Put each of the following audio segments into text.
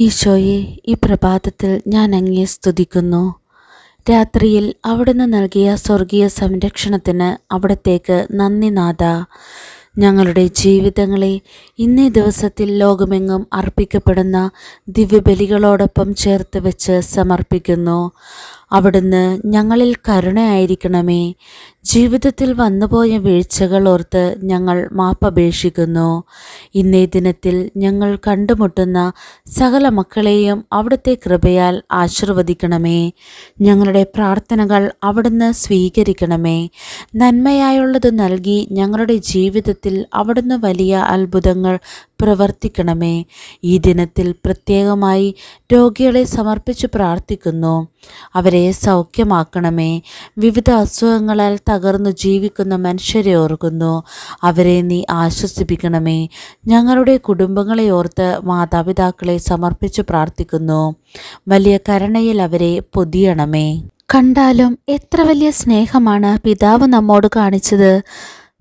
ഈശോയെ ഈ പ്രഭാതത്തിൽ ഞാൻ അങ്ങേ സ്തുതിക്കുന്നു. രാത്രിയിൽ അവിടുന്ന് നൽകിയ സ്വർഗീയ സംരക്ഷണത്തിന് അവിടത്തേക്ക് നന്ദി നാഥ. ഞങ്ങളുടെ ജീവിതങ്ങളെ ഇന്നേ ദിവസത്തിൽ ലോകമെങ്ങും അർപ്പിക്കപ്പെടുന്ന ദിവ്യബലികളോടൊപ്പം ചേർത്ത് വെച്ച് സമർപ്പിക്കുന്നു. അവിടുന്ന് ഞങ്ങളിൽ കരുണയായിരിക്കണമേ. ജീവിതത്തിൽ വന്നുപോയ വീഴ്ചകൾ ഓർത്ത് ഞങ്ങൾ മാപ്പപേക്ഷിക്കുന്നു. ഇന്നേ ദിനത്തിൽ ഞങ്ങൾ കണ്ടുമുട്ടുന്ന സകല മക്കളെയും അവിടുത്തെ കൃപയാൽ ആശീർവദിക്കണമേ. ഞങ്ങളുടെ പ്രാർത്ഥനകൾ അവിടുന്ന് സ്വീകരിക്കണമേ. നന്മയായുള്ളത് നൽകി ഞങ്ങളുടെ ജീവിതത്തിൽ അവിടുന്ന് വലിയ അത്ഭുതങ്ങൾ പ്രവർത്തിക്കണമേ. ഈ ദിനത്തിൽ പ്രത്യേകമായി രോഗികളെ സമർപ്പിച്ച് പ്രാർത്ഥിക്കുന്നു. അവരെ സൗഖ്യമാക്കണമേ. വിവിധ അസുഖങ്ങളാൽ തകർന്നു ജീവിക്കുന്ന മനുഷ്യരെ ഓർക്കുന്നു. അവരെ നീ ആശ്വസിപ്പിക്കണമേ. ഞങ്ങളുടെ കുടുംബങ്ങളെ ഓർത്ത് മാതാപിതാക്കളെ സമർപ്പിച്ച് പ്രാർത്ഥിക്കുന്നു. വലിയ കരുണയിൽ അവരെ പൊതിയണമേ. കണ്ടാലും എത്ര വലിയ സ്നേഹമാണ് പിതാവ് നമ്മോട് കാണിച്ചത്.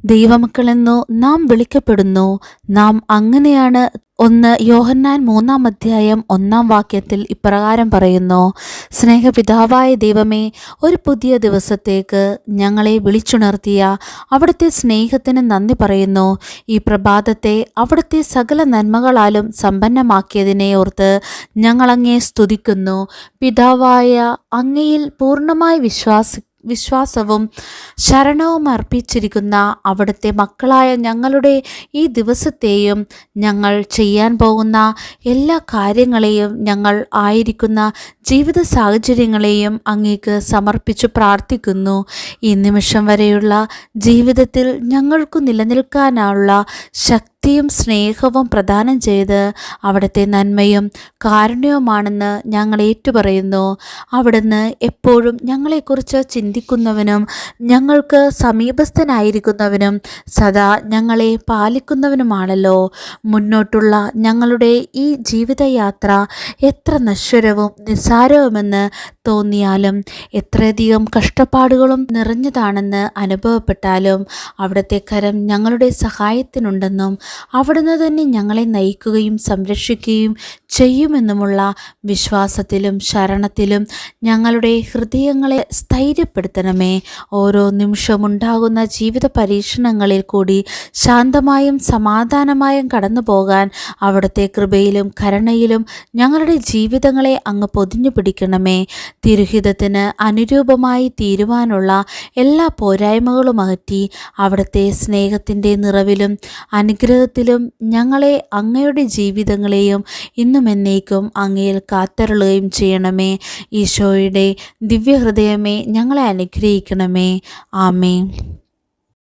ദൈവമക്കളെന്നു നാം വിളിക്കപ്പെടുന്നു നാം അങ്ങനെയാണ്. ഒന്ന് യോഹന്നാൻ മൂന്നാം അധ്യായം ഒന്നാം വാക്യത്തിൽ ഇപ്രകാരം പറയുന്നു സ്നേഹപിതാവായ ദൈവമേ ഒരു പുതിയ ദിവസത്തേക്ക് ഞങ്ങളെ വിളിച്ചുണർത്തിയ അവിടുത്തെ സ്നേഹത്തിന് നന്ദി പറയുന്നു. ഈ പ്രഭാതത്തെ അവിടുത്തെ സകല നന്മകളാലും സമ്പന്നമാക്കിയതിനെ ഓർത്ത് ഞങ്ങളങ്ങേ സ്തുതിക്കുന്നു. പിതാവായ അങ്ങയിൽ പൂർണമായി വിശ്വാസി വിശ്വാസവും ശരണവും അർപ്പിച്ചിരിക്കുന്ന അവിടുത്തെ മക്കളായ ഞങ്ങളുടെ ഈ ദിവസത്തെയും ഞങ്ങൾ ചെയ്യാൻ പോകുന്ന എല്ലാ കാര്യങ്ങളെയും ഞങ്ങൾ ആയിരിക്കുന്ന ജീവിത സാഹചര്യങ്ങളെയും അങ്ങേക്ക് സമർപ്പിച്ചു പ്രാർത്ഥിക്കുന്നു. ഈ നിമിഷം വരെയുള്ള ജീവിതത്തിൽ ഞങ്ങൾക്ക് നിലനിൽക്കാനുള്ള ശക്തി ഭക്തിയും സ്നേഹവും പ്രദാനം ചെയ്ത് അവിടുത്തെ നന്മയും കാരുണ്യവുമാണെന്ന് ഞങ്ങൾ ഏറ്റുപറയുന്നു. അവിടുന്ന് എപ്പോഴും ഞങ്ങളെക്കുറിച്ച് ചിന്തിക്കുന്നവനും ഞങ്ങൾക്ക് സമീപസ്ഥനായിരിക്കുന്നവനും സദാ ഞങ്ങളെ പാലിക്കുന്നവനുമാണല്ലോ. മുന്നോട്ടുള്ള ഞങ്ങളുടെ ഈ ജീവിതയാത്ര എത്ര നശ്വരവും നിസ്സാരവുമെന്ന് തോന്നിയാലും എത്രയധികം കഷ്ടപ്പാടുകളും നിറഞ്ഞതാണെന്ന് അനുഭവപ്പെട്ടാലും അവിടുത്തെ കരം ഞങ്ങളുടെ സഹായത്തിനുണ്ടെന്നും അവിടുന്ന് തന്നെ ഞങ്ങളെ നയിക്കുകയും സംരക്ഷിക്കുകയും ചെയ്യുമെന്നുമുള്ള വിശ്വാസത്തിലും ശരണത്തിലും ഞങ്ങളുടെ ഹൃദയങ്ങളെ സ്ഥൈര്യപ്പെടുത്തണമേ. ഓരോ നിമിഷമുണ്ടാകുന്ന ജീവിത പരീക്ഷണങ്ങളിൽ കൂടി ശാന്തമായും സമാധാനമായും കടന്നു പോകാൻ അവിടുത്തെ കൃപയിലും കരുണയിലും ഞങ്ങളുടെ ജീവിതങ്ങളെ അങ്ങ് പൊതിഞ്ഞു പിടിക്കണമേ. തിരുഹിതത്തിന് അനുരൂപമായി തീരുവാനുള്ള എല്ലാ പോരായ്മകളും അകറ്റി അവിടുത്തെ സ്നേഹത്തിന്റെ നിറവിലും അനുഗ്രഹത്തിലും ഞങ്ങളെ അങ്ങയുടെ ജീവിതങ്ങളെയും ഇന്നും എന്നേക്കും അങ്ങയിൽ കാത്തരുളുകയും ചെയ്യണമേ. ഈശോയുടെ ദിവ്യഹൃദയമേ ഞങ്ങളെ അനുഗ്രഹിക്കണമേ. ആമേ